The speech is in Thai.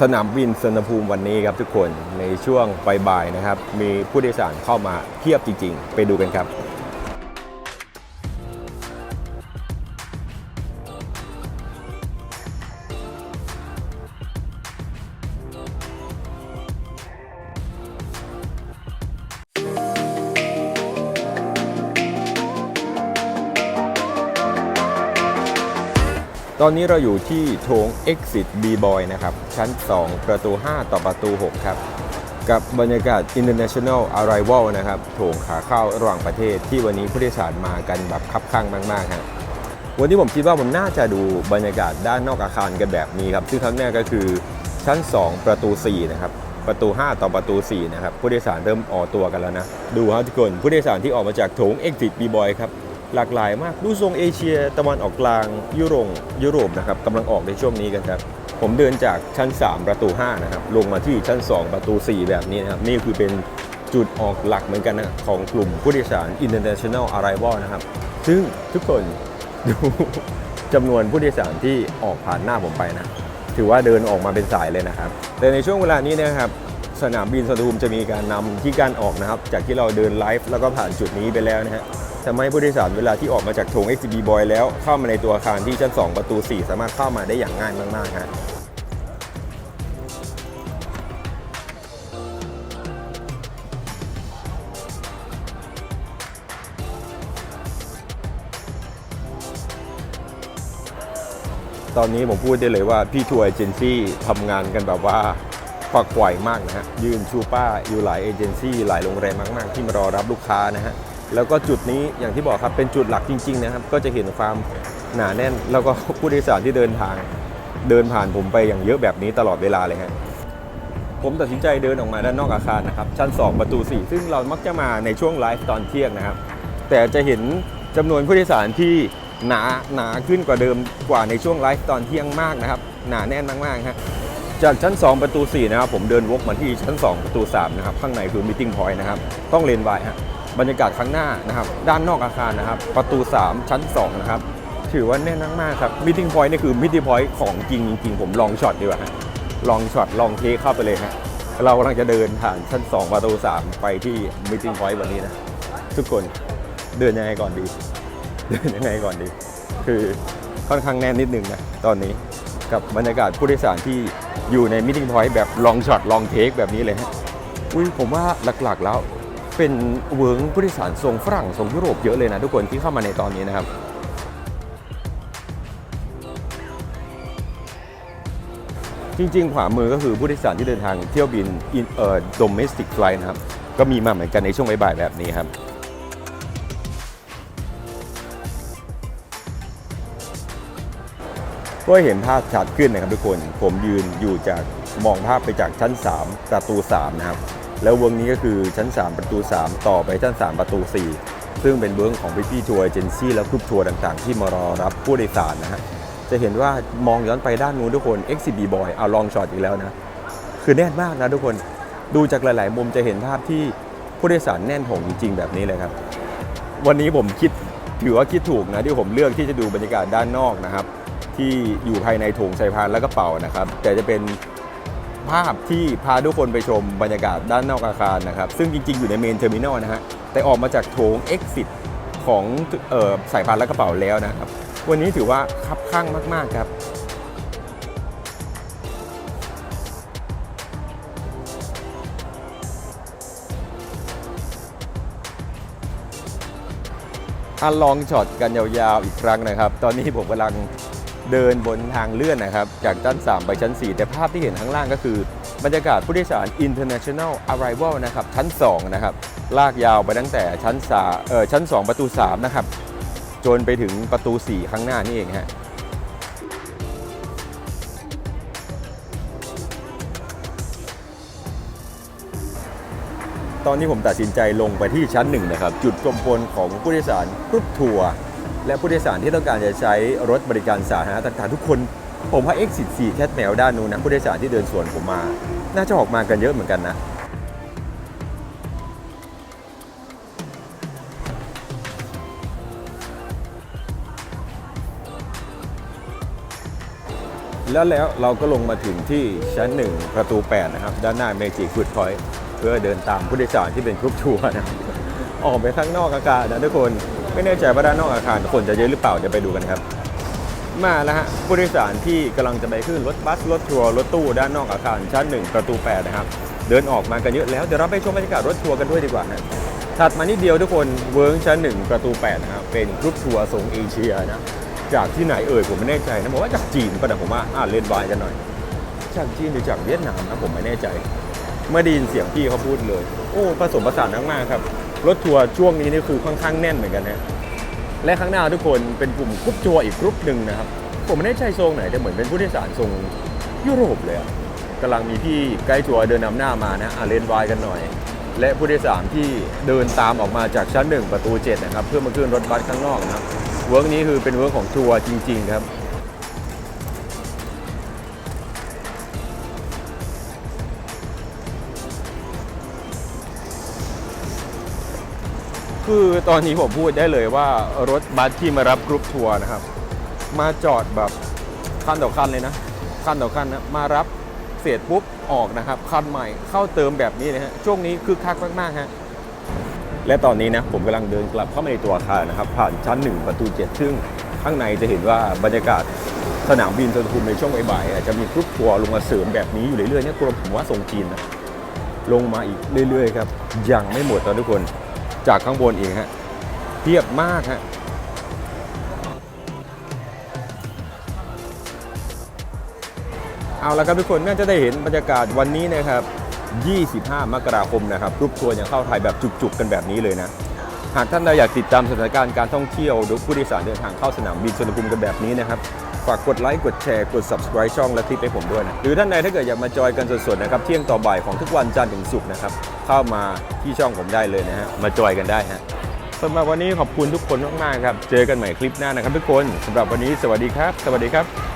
สนามบินสุนภูมิวันนี้ครับทุกคนในช่วงบ่ายๆนะครับ มีผู้โดยสารเข้ามาเทียบจริง ๆ ไปดูกันครับ ตอนนี้เราอยู่ที่โถง Exit B Boy นะครับ ชั้น 2 ประตู 5 ต่อประตู 6 ครับ กับบรรยากาศ International Arrival นะครับ โถงขาเข้าระหว่างประเทศที่วันนี้ผู้โดยสารมากันแบบคับข้างมากๆฮะวันนี้ผมคิดว่าผมน่าจะดูบรรยากาศด้านนอกอาคารกันแบบนี้ครับซึ่งครั้งแรกก็คือชั้น 2 ประตู 4 นะครับ ประตู 5 ต่อประตู 4 นะครับ ผู้โดยสารเริ่มออตัวกันแล้วนะ ดูครับทุกคน ผู้โดยสารที่ออกมาจากโถง Exit B Boy ครับ หลากหลายมากดูทรงเอเชียตะวันออกกลางยุโรปยุโรปนะครับกำลังออกในช่วงนี้กันครับ ผมเดินจากชั้น 3 ประตู 5 นะครับ ลงมาที่ชั้น 2 ประตู 4 แบบนี้นะครับ นี่คือเป็นจุดออกหลักเหมือนกันนะของกลุ่มผู้โดยสาร International Arrival นะครับ ซึ่งทุกคนดูจำนวนผู้โดยสารที่ออกผ่านหน้าผมไปนะ ถือว่าเดินออกมาเป็นสายเลยนะครับ แต่ในช่วงเวลานี้นะครับสนามบินสุวรรณภูมจะมีการนำที่การออกนะครับ จากที่เราเดินไลฟ์แล้วก็ผ่านจุดนี้ไปแล้วนะฮะ ทำให้ผู้โดยสารเวลาที่ออกมาจากโถง XB Boy แล้วเข้ามาในตัวอาคารที่ชั้น 2 ประตู 4 สามารถเข้ามาได้อย่างง่ายมากๆฮะตอนนี้ผมพูดได้เลยว่าพี่ทัวร์เอเจนซี่ทำงานกันแบบว่าฝักใฝ่มากนะฮะ ยืนชูป้าอยู่หลายเอเจนซี่หลายโรงแรมมาก ๆ ที่มารอรับลูกค้านะฮะ แล้วก็จุดนี้อย่างที่บอกครับเป็นจุดหลักจริง ๆ นะครับ ก็จะเห็นความหนาแน่น แล้วก็ผู้โดยสารที่เดินทางเดินผ่านผมไปอย่างเยอะแบบนี้ตลอดเวลาเลยฮะผมตัดสินใจเดินออกมาด้านนอกอาคารนะครับ ชั้น 2 ประตู 4 ซึ่งเรามักจะมาในช่วงไลฟ์ตอนเที่ยงนะครับ แต่จะเห็นจำนวนผู้โดยสารที่หนาหนาขึ้นกว่าเดิมกว่าในช่วงไลฟ์ตอนเที่ยงมากนะครับ หนาแน่นมากๆฮะจากชั้น 2 ประตู 4 นะครับ ผมเดินวกมาที่ชั้น 2 ประตู 3 นะครับ ข้างในคือมิ e พอยต์นะครับ ต้องเลนไวฮะ บรรยากาศข้างหน้านะครับ ด้านนอกอาคารนะครับ ประตู 3 ชั้น 2 นะครับ ถือว่าแน่นมากครับมิ e พอยต์นี่คือมิ e พอยต์ของจริงจริงผมลองช็อตดีกว่าฮะลองช็อตลองเทคเข้าไปเลยฮะเรากำลังจะเดินผ่านชั้น 2 ประตู 3 ไปที่มิ e พอยต์วันนี้นะ ทุกคนเดินยังไงก่อนดี เดินยังไงก่อนดี คือค่อนข้างแน่นนิดนึงนะตอนนี้กับบรรยากาศผู้โดยสารที่อยู่ในมิ e พอยต์แบบลองช็อตลองเทคแบบนี้เลยฮะอุ้ยผมว่าหลักๆแล้ว เป็นเวิร์งผู้โดยสารทรงฝรั่งทรงยุโรปเยอะเลยนะทุกคนที่เข้ามาในตอนนี้นะครับจริงๆ ขวามือก็คือผู้โดยสารที่เดินทางเที่ยวบินเอ่อ domestic flight นะครับ ก็มีมาเหมือนกันในช่วงบ่ายๆแบบนี้ครับ ก็เห็นภาพชัดขึ้นนะครับทุกคน ผมยืนอยู่จากมองภาพไปจากชั้น 3 ประตู 3 นะครับ แล้วเวิร์งนี้ก็คือชั้น 3 ประตู 3 ต่อไปชั้น 3 ประตู 4 ซึ่งเป็นเวิร์งของพี่ๆทัวร์เอเจนซี่และกรุ๊ปทัวร์ต่างๆ ที่มารอรับผู้โดยสารนะฮะจะเห็นว่ามองย้อนไปด้านนู้นทุกคน XCB Boy เอาลองช็อตอีกแล้วนะ คือแน่นมากนะทุกคนดูจากหลาย ๆ มุมจะเห็นภาพที่ผู้โดยสารแน่นโถงจริง ๆ แบบนี้เลยครับ วันนี้ผมคิดถือว่าคิดถูกนะที่ผมเลือกที่จะดูบรรยากาศด้านนอกนะครับ ที่อยู่ภายในโถงสายพานและกระเป๋านะครับ แต่จะเป็น ภาพที่พาทุกคนไปชมบรรยากาศด้านนอกอาคารนะครับ ซึ่งจริง ๆ อยู่ในเมนเทอร์มินอลนะฮะ แต่ออกมาจากโถง Exit ของออสายพานและกระเป๋าแล้วนะครับ วันนี้ถือว่าคับข้างมาก ๆ ครับอันลองช็อตกันยาว ๆ อีกครั้งนะครับ ตอนนี้ผมกำลัง เดินบนทางเลื่อนนะครับ จากชั้น 3 ไปชั้น 4 แต่ภาพที่เห็นข้างล่างก็คือบรรยากาศผู้โดยสาร International Arrival นะครับชั้น 2 นะครับ ลากยาวไปตั้งแต่ชั้น3เอ่อชั้น 2 ประตู 3 นะครับ จนไปถึงประตู 4 ข้างหน้านี่เองฮะตอนนี้ผมตัดสินใจลงไปที่ชั้นหนึ่งนะครับ จุดรวมพลของผู้โดยสารกรุ๊ปทัวร์ และผู้โดยสารที่ต้องการจะใช้รถบริการสาธารณะต่างๆทุกคน ผมว่า Exit 4แคทแมวด้านนู้นนะผู้โดยสารที่เดินสวนผมมา น่าจะออกมากันเยอะเหมือนกันนะแล้วแล้วเราก็ลงมาถึงที่ชั้น 1 ประตู 8 นะครับ ด้านหน้าเมจิฟูดพอยต์เพื่อเดินตามผู้โดยสารที่เป็นกรุ๊ปทัวร์นะ ออกไปข้างนอกอาคารนะทุกคน ไม่แน่ใจว่าด้านนอกอาคารคนจะเยอะหรือเปล่าเดี๋ยวไปดูกันครับ มาแล้วฮะผู้โดยสารที่กำลังจะไปขึ้นรถบัสรถทัวร์รถตู้ด้านนอกอาคารชั้น 1 ประตู 8 นะครับ เดินออกมากันเยอะแล้วเดี๋ยวเราไปชมบรรยากาศรถทัวร์กันด้วยดีกว่านะถัดมานิดเดียวทุกคนเวิร์กชั้น 1 ประตู 8 นะครับเป็นกรุ๊ปทัวร์ทรงเอเชียนะจากที่ไหนเอ่ยผมไม่แน่ใจนะบอกว่าจากจีนก็แต่ผมว่าอ่านเล่นวายกันหน่อยจากจีนหรือจากเวียดนามนะผมไม่แน่ใจเมื่อได้ยินเสียงพี่เขาพูดเลย โอ้ผสมผสานมากๆครับ รถทัวร์ช่วงนี้นี่คือค่อนข้างแน่นเหมือนกันนะและข้างหน้าทุกคนเป็นกลุ่มกรุ๊ปทัวร์อีกกรุ๊ปหนึ่งนะครับ ผมไม่แน่ใจทรงไหนแต่เหมือนเป็นผู้โดยสารทรงยุโรปเลยอะกำลังมีพี่ไกด์ทัวร์เดินนำหน้ามานะอะเลนวายกันหน่อย และผู้โดยสารที่เดินตามออกมาจากชั้นหนึ่งประตูเจ็ดนะครับเพื่อมาขึ้นรถบัสข้างนอกนะครับเวิร์กนี้คือเป็นเวิร์กของทัวร์จริง ๆ ครับ คือตอนนี้ผมพูดได้เลยว่ารถบัสที่มารับกรุ๊ปทัวร์นะครับ มาจอดแบบคันต่อคันเลยนะคันต่อคันนะมารับเสร็จปุ๊บออกนะครับคันใหม่เข้าเติมแบบนี้นะฮะช่วงนี้คึกคักมากๆฮะและตอนนี้นะผมกำลังเดินกลับเข้ามาในตัวอาคารนะครับ ผ่านชั้น 1 ประตู 7 ซึ่งข้างในจะเห็นว่าบรรยากาศสนามบินสุวรรณภูมิในช่วงบ่ายๆอาจจะมีกรุ๊ปทัวร์ลงมาเสริมแบบนี้อยู่เรื่อยๆเนี่ยกลัวผมว่าทรงจีนนะลงมาอีกเรื่อยๆครับยังไม่หมดนะทุกคน จากข้างบนอีกฮะเทียบมากฮะเอาละครับทุกคนน่าจะได้เห็นบรรยากาศวันนี้นะครับ 25 มกราคมนะครับรุ๊ปทัวร์ยังเข้าไทยแบบจุกๆกันแบบนี้เลยนะ หากท่านใดอยากติดตามสถานการณ์การท่องเที่ยวหรือผู้โดยสารเดินทางเข้าสนามบินสุวรรณภูมิกันแบบนี้นะครับ ฝากกดไลค์กดแชร์กด subscribe ช่องและคลิปให้ผมด้วยนะหรือท่านใดถ้าเกิดอยากมาจอยกันสดๆนะครับเที่ยงต่อบ่ายของทุกวันจันทร์ถึงศุกร์นะครับเข้ามาที่ช่องผมได้เลยนะฮะมาจอยกันได้ฮะสำหรับวันนี้ขอบคุณทุกคนมากๆครับเจอกันใหม่คลิปหน้านะครับทุกคนสำหรับวันนี้สวัสดีครับ สวัสดีครับ